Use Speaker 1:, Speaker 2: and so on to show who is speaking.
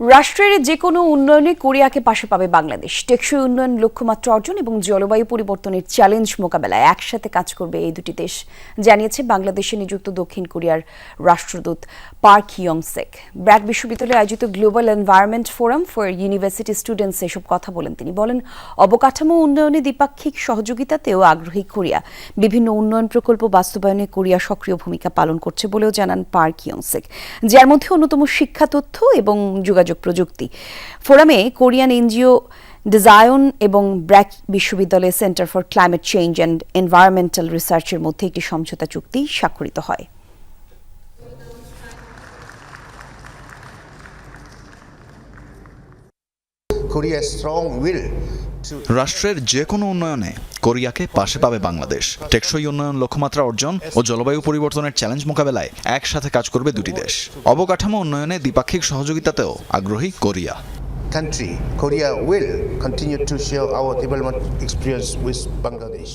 Speaker 1: রাষ্ট্রের যে কোনো উন্নয়নে কোরিয়াকে পাশে পাবে বাংলাদেশ। টেকসই উন্নয়ন লক্ষ্যমাত্রা অর্জন এবং জলবায়ু পরিবর্তনের চ্যালেঞ্জ মোকাবেলায় একসাথে কাজ করবে এই দুটি দেশ, জানিয়েছে বাংলাদেশে নিযুক্ত দক্ষিণ কোরিয়ার রাষ্ট্রদূত পার্ক ইয়ং সেক ব্র্যাক বিশ্ববিদ্যালয়ে আয়োজিত global environment forum for university students এসব কথা বলেন তিনি। বলেন, অবকাঠামো উন্নয়নে দ্বিপাক্ষিক সহযোগিতাতেও আগ্রহী কোরিয়া। বিভিন্ন উন্নয়ন প্রকল্প বাস্তবায়নে কোরিয়া সক্রিয় ভূমিকা পালন করছে বলেও জানান পার্ক ইয়ংসেক। যার মধ্যে অন্যতম শিক্ষা তথ্য এবং যোগাযোগ প্রযুক্তি। ফোরামে কোরিয়ান এনজিও ডিজায়ন এবং ব্র্যাক বিশ্ববিদ্যালয়ের centre for climate change and environmental রিসার্চের মধ্যে একটি সমঝোতা চুক্তি স্বাক্ষরিত হয়
Speaker 2: Korea's strong will to
Speaker 3: রাষ্ট্রের যে কোনো উন্নয়নে কোরিয়াকে পাশে পাবে বাংলাদেশ। টেকসই উন্নয়ন লক্ষ্যমাত্রা অর্জন ও জলবায়ু পরিবর্তনের চ্যালেঞ্জ মোকাবেলায় একসাথে কাজ করবে দুটি দেশ। অবকাঠামো উন্নয়নে দ্বিপাক্ষিক সহযোগিতাতেও আগ্রহী Korea.
Speaker 2: country, Korea will continue to share our development experience with Bangladesh.